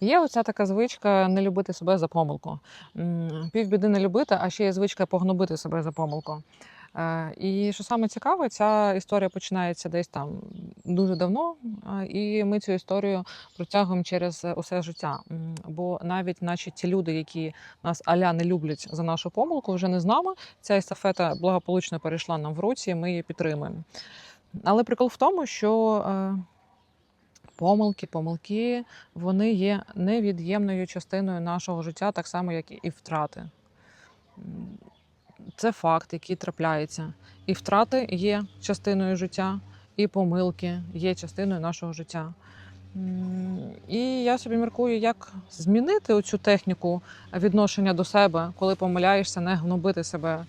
Є оця така звичка не любити себе за помилку. Півбіди не любити, а ще є звичка погнобити себе за помилку. Е, І що саме цікаве, ця історія починається десь там дуже давно, і ми цю історію протягуємо через усе життя. Бо навіть наші ті люди, які нас аля не люблять за нашу помилку, вже не з нами. Ця естафета благополучно перейшла нам в руці, і ми її підтримуємо. Але прикол в тому, що е, помилки, помилки вони є невід'ємною частиною нашого життя, так само, як і втрати. Це факт, який трапляється. І втрати є частиною життя, і помилки є частиною нашого життя. І я собі міркую, як змінити оцю техніку відношення до себе, коли помиляєшся, не гнобити себе.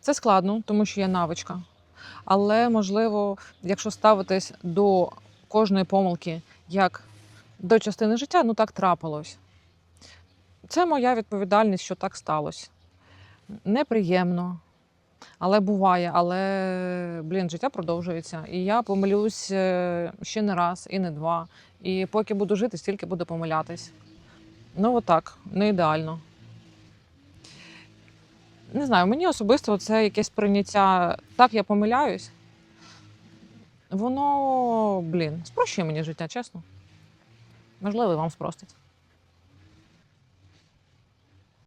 Це складно, тому що є навичка. Але можливо, якщо ставитись до кожної помилки як до частини життя, ну так трапилось. Це моя відповідальність, що так сталося. Неприємно, але буває. Але блін, життя продовжується. І я помилюсь е, ще не раз і не два. І поки буду жити, стільки буду помилятись. Ну, отак, не ідеально. Не знаю, мені особисто це якесь прийняття. Так, я помиляюсь. Воно, блін, спрощує мені життя, чесно. Можливо, вам спростить.